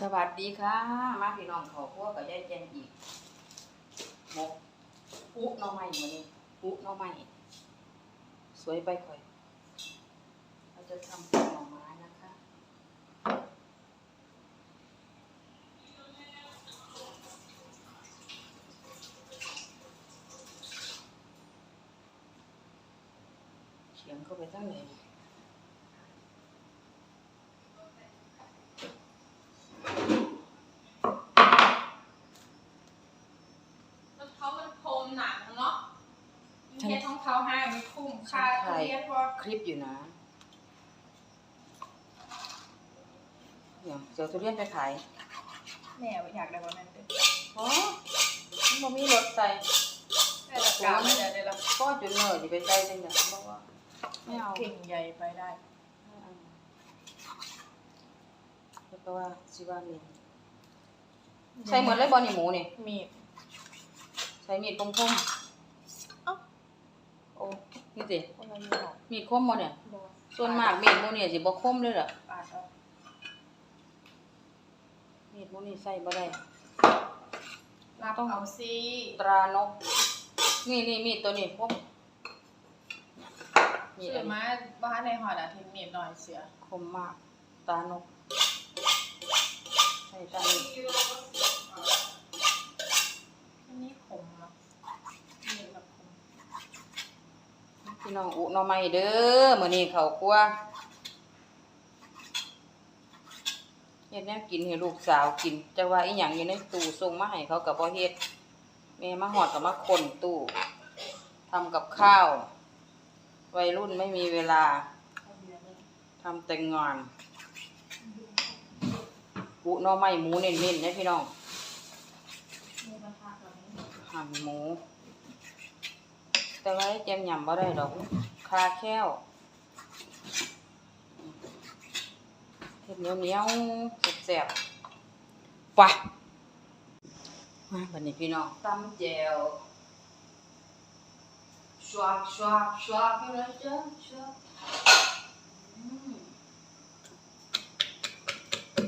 สวัสดีค่ะ มาพี่น้องขอพวกกับยายแจงอีกหมกอุ๊น้องไม้มานี่อุหน่อไม้สวยไปค่อย เราจะทำเป็นหน่อไม้นะคะ เขียงเข้าไปทั้งไหน รองเท้ามันพรมหนังเนาะมีแค่รอง เท้าห้างไม่คุ้มค่าใช่เรียกว่าคลิปอยู่นะเนี่ยเดี๋ยวทุเรียนไปขายแม่อยากได้ว่าแม่นเป็นโอ้มันบ่มีรถใส่แต่ละกาไม่ได้ได้ละก็จุดเนิร์ดไปใส่จังเนี่ยบอกว่าไม่เอาเก่งใหญ่ไปได้แล้วก็ว่าชิว่ามีใส่เหมือนเลยบอนี่หมูนี่มีดใส่มีดคมคมเอ้า โอ้นี่สิคนละยี่ห้อมีดคมบ่เนี่ยบ่ส่วนมากมีดหมูเนี่ยสิบ่คมเลยล่ะปาดเอามีดหมูนี่ใส่บ่ได้ รับเอาซิตรานก นี่นี่มีดตัวนี้คมมีดซื้อัอนนี้มาบ้านในหอดอาทิตย์มีดหน่อยเสียคมมากตานกใช่ตานี้ อันนี้ขมเนาะมีดแบบขม พี่น้องอุน่อไม้เด้อมื้อนี้ข้าวคั่วเฮ็ดแนวกินให้ลูกสาวกินจะว่าอีหยังอยู่ในตู้ส่งมาให้เขาก็บ่เฮ็ดแม่มาฮอดก็มาคนตู้ทำกับข้าว วัยรุ่นไม่มีเวลาเอาเบียร์นี่ทำแต่งานอุนอไม้หมูเน้นๆนะพี่น้องหั่นหมู แต่ว่าแจมยำบ่ได้ดอกคาแค้วเห็ดเหนียวเหนียวๆแซ่บๆไปมาบัดนี้พี่น้องตำแจ่วชวบชวบชวบไปเลยจ้ะชวบอืม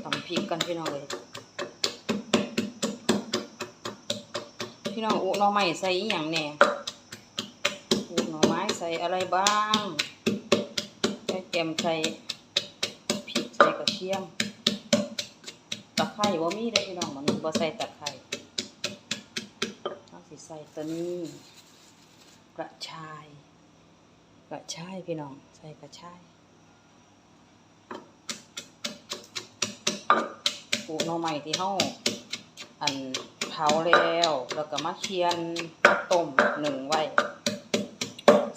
ตำพริกกันพี่น้องเลยพี่น้องอุหน่อไม้ใส่อีหยังแหน่อุหน่อไม้ ใส่อะไรบ้างใส่แกมใส่พริกใส่กระเทียมตะไคร้บ่มีเด้พี่น้องมันบ่ใส่ตะไคร้ต้องสิใส่ตัวนี้ กระชาย กระชายพี่น้อง ใส่กระชายอุหน่อไม้ที่เฮาอันเผาแล้ว แล้วก็มาเคียนต้มหนึ่งไว้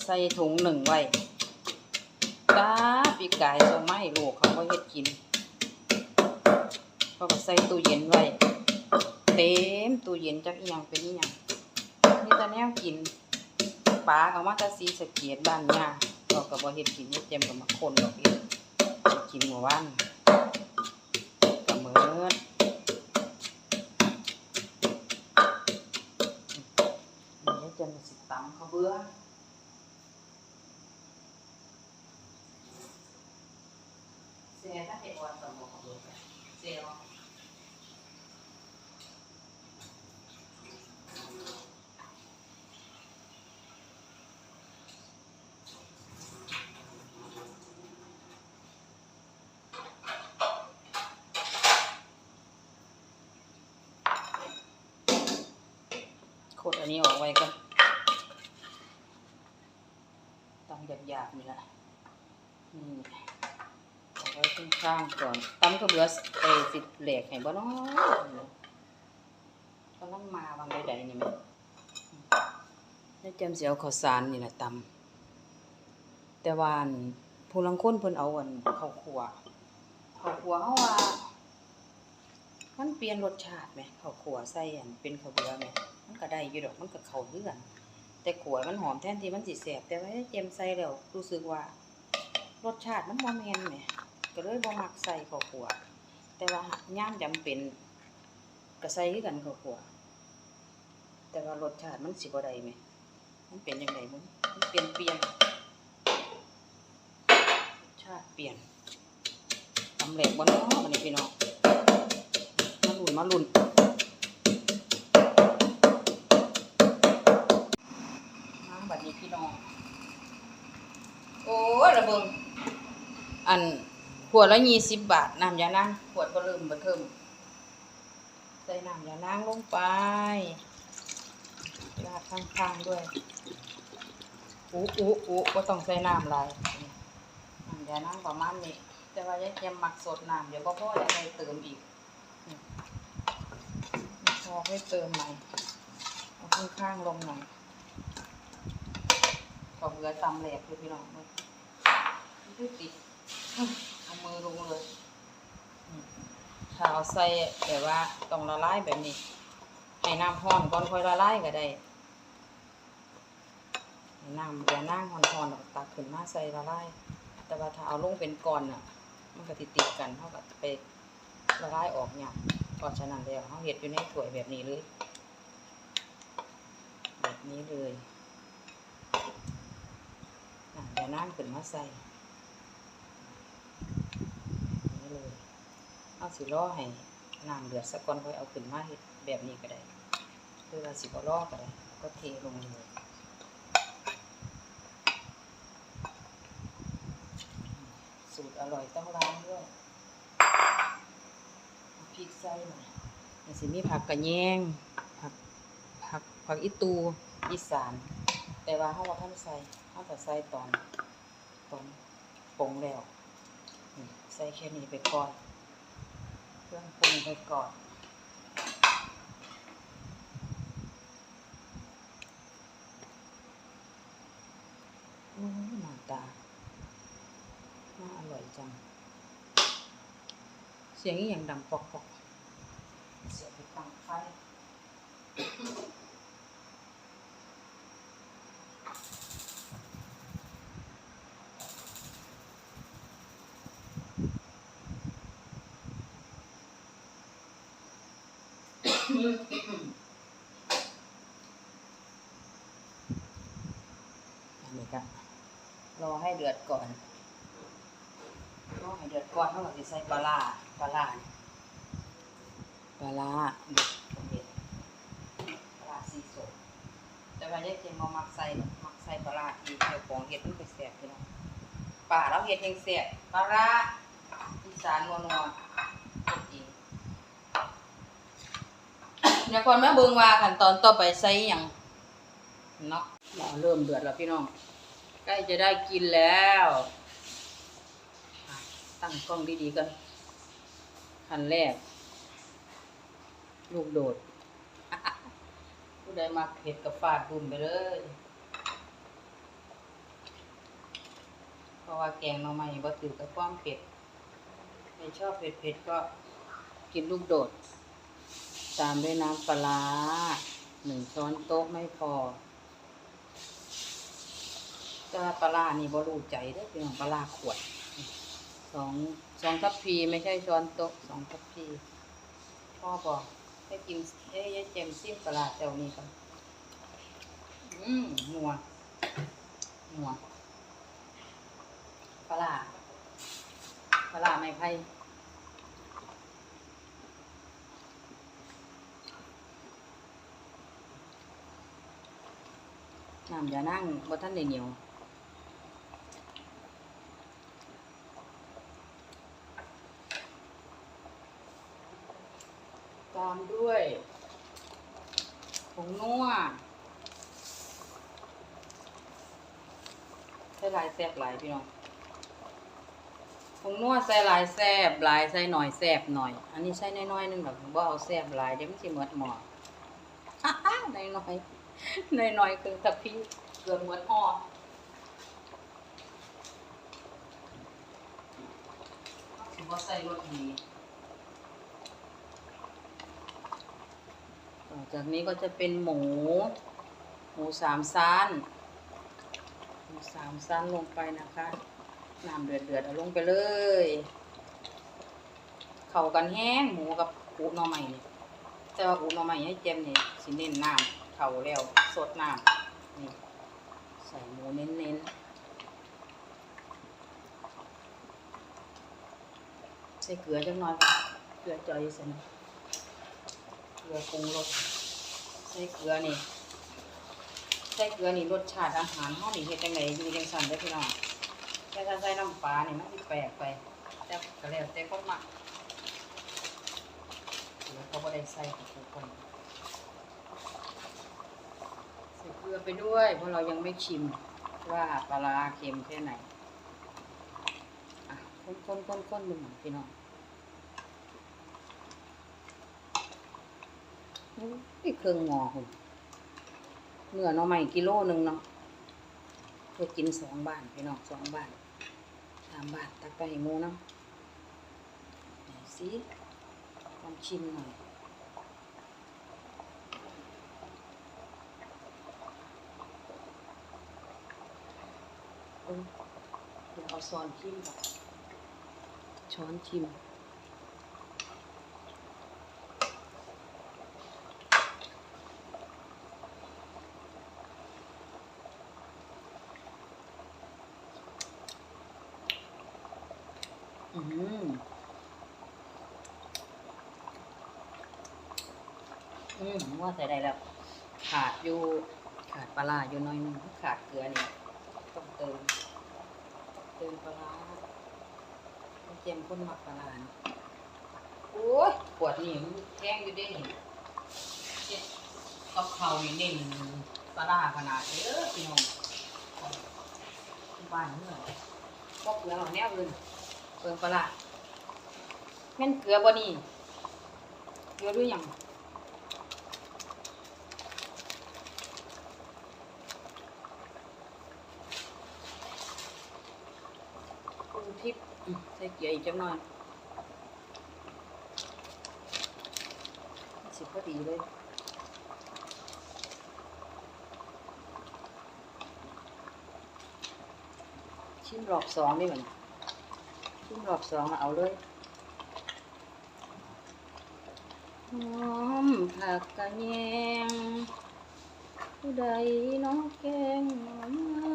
ส่ถุงหนึ่งไว้ตาปีกายส่งมาให้ลูกเขาก็เฮ็ดกินเขาก็ใส่ตู้เย็นไว้ เต็มตู้เย็นจักอีหยังเป็นอีหยังนี่ตาแนวกินปลาเขามาตาซีสะเกียดบ้านย่าเราก็บ่เฮ็ดกินเฮ็ดเจมก็มาคนดอกเฮ็ดกินเมื่อวานก็เหมือนเดี๋ยวจะมาสิตำเขาเบื่อ สียถ้าเห็นวันตำเขาเบื่อเสียโคตรอันนี้ออกไว้ก่อนตำหยาบๆนี่แหละนี่ เอาไว้ข้างๆก่อนตำก็เบื่อเอสิเหล็กให้บ่เน้อยกำลังมาบางใดๆนี่แม่แล้วจำเสียวข้าวสารนี่แหละตำแต่ว่าอันผู้ลังคนเพิ่นเอาอันข้าวคั่วข้าวคั่วเฮาว่ามันเปลี่ยนรสชาติไหมข้าวคั่วใส่อันเป็นข้าวเบื่อไหมมันก็ได้อยู่ดอกมันก็เข้าเรื่องแต่ขวมันหอมแทนที่มันสิแสบแต่ว่าเจมใส่แล้วรู้สึกว่ารสชาติมันบ่แม่นแหม ก็เลยบ่มักใส่ข้าวขัว แต่ว่าหากย่ามจำเป็นก็ใส่คือกันข้าวขัว แต่ว่ารสชาติมันสิบ่ได้แหมมันเป็นจังไดมันเปลี่ยนเปลี่ยนรสชาติเปลี่ยนสำเร็จบ่เนาะบัดนี้พี่น้องมาลุ่นมาบัดนี้พี่น้องโอ้ระเบิงอัน ขวดละยี่สิบบาทน้ำยานางขวดก็เริ่มเบะเทิมใส่น้ำยานางลงไปราดข้างๆด้วยอู้อู้อู้ก็ต้องใส่น้ำลายน้ำยานางประมาณนี้แต่ว่ายายเทียมหมักสดน้ำเดี๋ยวก็พ่อจะได้เติมอีกพอให้เติมใหม่เอาข้างๆลงหน่อยขอเบือตำแหลกเลยพี่น้องเลยติด ลงเลยถ้าเอาใส่แบบว่าต้องละลายแบบนี้ ให้น้ำห้อนก่อนค่อยละลายก็ได้ให้น้ำเดี๋ยวน้ำห้อนๆตักขึ้นมาใส่ละลายแต่ว่าถ้าเอาลงเป็นก้อนน่ะ มันก็ติดติดกันเท่ากับไปละลายออกเนี่ยเพราะฉะนั้นแล้วเขาเห็ดอยู่ในถ้วยแบบนี้เลย แบบนี้เลยอะเดี๋ยวน้ำขึ้นมาใส่นี่เลย เอาสิล่อให้น้ำเดือดสักก่อนค่อยเอาขึ้นมาเห็ดแบบนี้ก็ได้หรือว่าสิบ่ล่อก็ได้ก็เทลงเลยสูตรอร่อยต้องร้านด้วยพริกใส่หน่อยมันสิมีผักกระแยงผักผักผักอีตูอีสาน แต่ว่าเขาว่าท่านใส่เขาจะใส่ตอนตอนปงแล้วใส่แค่นี้ไปก่อน เครื่องปรุงไปก่อนโอ้ยหน้าตา น่าอร่อยจัง เสียงอย่างดังปอกปอกเสียบไปตั้งไฟ อั นนี้ก็รอให้เดือดก่อนรอให้เดือดก่อนเท่ากับสิใส่ปลาร้าปลาปลาปลาสีสดแต่ว่าแยเจมมามักใส่มักใส่ปลาที่เจ้าของเฮ็ดมันไปแซ่บพี่น้องป่าเราเฮ็ดเองแซ่บปลาอีสานนัวนัวๆเฮ็ดเอง เดี๋ยวก่อนแม่เบิ่งว่าขั้นตอนต่อไปใส่หยังเนาะเราเริ่มเดือดแล้วพี่น้อง ใกล้จะได้กินแล้ว ตั้งกล้องดีๆกันขั้นแรก ลูกโดด ผู้ใดมาเผ็ดกับฟาดบุ่มไปเลย เพราะว่าแกงหน่อไม้บ่ถือกับความเผ็ดไม่ชอบเผ็ดๆก็กินลูกโดด ตามด้วยน้ำปลาหนึ่งช้อนโต๊ะไม่พอแต่ว่าปลานี่บรู้ใจเด้อพี่น้องปลาขวดสองสองทัพพีไม่ใช่ช้อนโต๊ะสองทัพพีพ่อบอกให้กินเอ้ยายเจมซิมปลาแถวนี้กันอืมนัวนัวปลาปลาไม่ไผ่ น้ำอย่านั่งบ่ท่านได้เหนียวตามด้วยผงนัวใส่ลายแซ่บหลายพี่น้องผงนัวใส่ลายแซ่บหลายใส่หน่อยแซ่บหน่อย อันนี้ใส่น้อยๆนึงดอกบ่เอาแซ่บหลายเดี๋ยวมันสิหมดหม้อน้อยๆ น้อยๆคือตะพี่เกือบหมดหม้อสิบ่ใส่รสดีต่อจากนี้ก็จะเป็นหมู หมูสามชั้นหมูสามชั้นลงไปนะคะน้ำเดือดเดือดเอาลงไปเลย เข้ากันแห้งหมูกับอูหน่อใหม่นี่ยแต่ว่าอูหน่อใหม่ให้เจมเนี่ยสิเน้นน้ำ เขาแล้วสดน้ำนี่ใส่หมูเน้นๆ ใส่เกลือจังน้อยค่ะเกลือจอยใส่หน่อยลือปรุงรสใส่เกลือนี่ใส่เกลือนี่รสชาติอาหารเฮานี่เฮ็ดจังไดอยู่จังซั่นเด้พี่น้องแต่ถ้าใส่น้ำปลาเนี่มันสิแปลกไปแต่ก็แล้วแต่คนมักเกลือเขาบ่ได้ใส่ทุกคนใส่ เกลือไปด้วย เพราะเรายังไม่ชิมว่าปลาร้าเค็มแค่ไหนอะคนๆๆๆดูหน่อยพี่น้องนี่เครื่องงอคุณเนื้อหน่อใหม่กิโลหนึ่งเนาะเพื่อกินสองบานพี่น้องสองบานสามบานตักไปให้มูเนาะสิลองชิมหน่อย เออเดี๋ยวเอาช้อนชิมก่อนช้อนชิมอืมอืมว่าใส่ได้แล้ว ขาดอยู่ ขาดปลาอยู่น้อยนึง ขาดเกลือนี่ต้องเติม เติมปลาร้าต้องเจียมข้นหมักปลาร้าเนาะโอ้ยปวดนี่มันแห้งอยู่เด้นี่เจ็ดกับเขาวนี่เน้นปลาร้าขนาดเด้อพี่น้องบ้านเมื่อบอกเกลือเอาแนวอื่นเปิงปลาร้าแม่นเกลือบ่นี่เกลือด้วยหยังปรุง พริกอืมใส่เกลืออีกจังหน่อยสิพอดีเลยชิมรอบสองนี่เหมือนชิ้นรอบสองเอาเลยหอมผักกะแยงผู้ใดน้องแกงหน่อไม้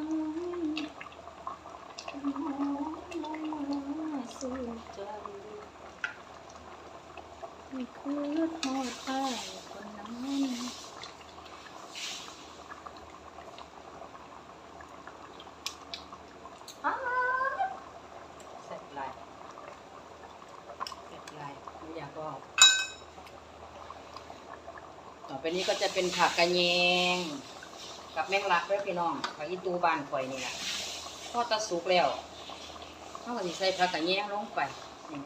หอ มีคือทอดไข่คนนั้นอ้าวแซ่บหลายแซ่บหลายไม่อยากก็เอาต่อไปนี้ก็จะเป็นผักกระแยง กับแมงลักด้วยพี่น้องผักอีตูบานข่อยนี่แหละทอดตะสุกแล้ว เขาก็สิใส่ผักกระแยงลงไปนี่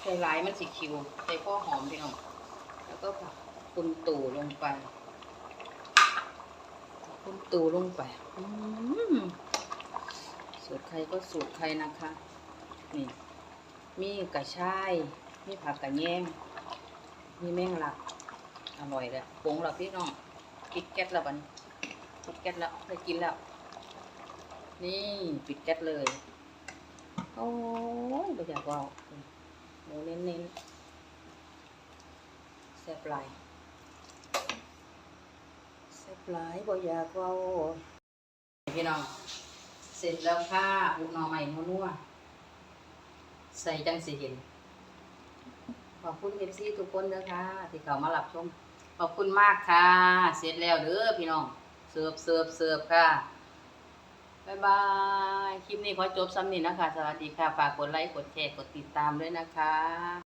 ใส่หลายมันสิคิวใส่พ่อหอมพี่น้องแล้วก็ผักคุณตู่ลงไปคุณตู่ลงไปสูตรใครก็สูตรใครนะคะนี่มีกระชายมีผักกระแยงมีแมงลักอร่อยเลยปงแล้วพี่น้องปิดแก๊สแล้วบันปิดแก๊สแล้วได้กินแล้ว นี่ปิดแก๊สเลย โอ้ยไม่อยากว่าหมูเน้นๆแซ่บหลายแซ่บหลายบ่อยากเว่าพี่น้อง เสร็จแล้วค่ะอุกนอใหม่นัวๆใส่จังสีเห็น ขอบคุณเอฟซีทุกคนเด้อค่ะที่เขามารับชม ขอบคุณมากค่ะ เสร็จแล้วเด้อพี่น้อง เสิร์ฟเสิร์ฟเสิร์ฟค่ะ บ๊ายบาย คลิปนี้ขอจบซ้ำนี้นะคะ สวัสดีค่ะ ฝากกดไลค์ กดแชร์ กดติดตามด้วยนะคะ